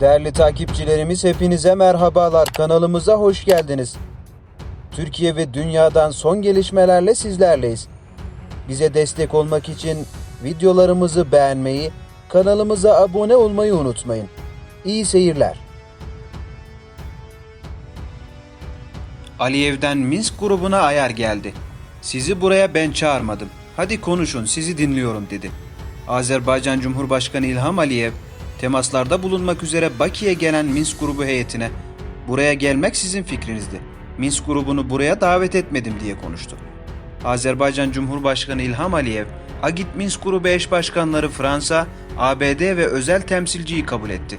Değerli takipçilerimiz hepinize merhabalar. Kanalımıza hoş geldiniz. Türkiye ve dünyadan son gelişmelerle sizlerleyiz. Bize destek olmak için videolarımızı beğenmeyi, kanalımıza abone olmayı unutmayın. İyi seyirler. Aliyev'den Minsk grubuna ayar geldi. Sizi buraya ben çağırmadım. Hadi konuşun, sizi dinliyorum dedi. Azerbaycan Cumhurbaşkanı İlham Aliyev, temaslarda bulunmak üzere Bakü'ye gelen Minsk grubu heyetine buraya gelmek sizin fikrinizdi. Minsk grubunu buraya davet etmedim diye konuştu. Azerbaycan Cumhurbaşkanı İlham Aliyev, Agit Minsk grubu eş başkanları Fransa, ABD ve özel temsilciyi kabul etti.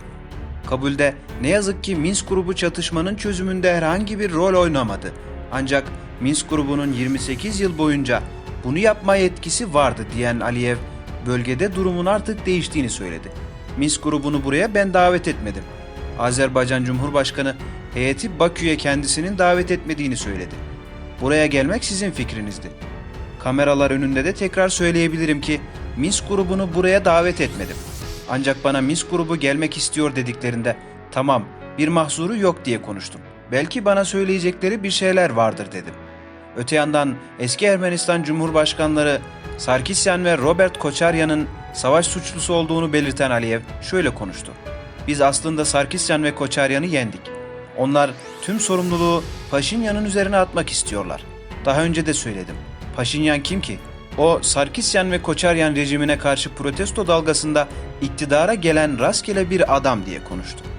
Kabulde ne yazık ki Minsk grubu çatışmanın çözümünde herhangi bir rol oynamadı. Ancak Minsk grubunun 28 yıl boyunca bunu yapma yetkisi vardı diyen Aliyev, bölgede durumun artık değiştiğini söyledi. Minsk grubunu buraya ben davet etmedim. Azerbaycan Cumhurbaşkanı heyeti Bakü'ye kendisinin davet etmediğini söyledi. Buraya gelmek sizin fikrinizdi. Kameralar önünde de tekrar söyleyebilirim ki Minsk grubunu buraya davet etmedim. Ancak bana Minsk grubu gelmek istiyor dediklerinde tamam bir mahsuru yok diye konuştum. Belki bana söyleyecekleri bir şeyler vardır dedim. Öte yandan eski Ermenistan Cumhurbaşkanları Sarkisyan ve Robert Koçaryan'ın savaş suçlusu olduğunu belirten Aliyev şöyle konuştu. Biz aslında Sarkisyan ve Koçaryan'ı yendik. Onlar tüm sorumluluğu Paşinyan'ın üzerine atmak istiyorlar. Daha önce de söyledim. Paşinyan kim ki? O Sarkisyan ve Koçaryan rejimine karşı protesto dalgasında iktidara gelen rastgele bir adam diye konuştu.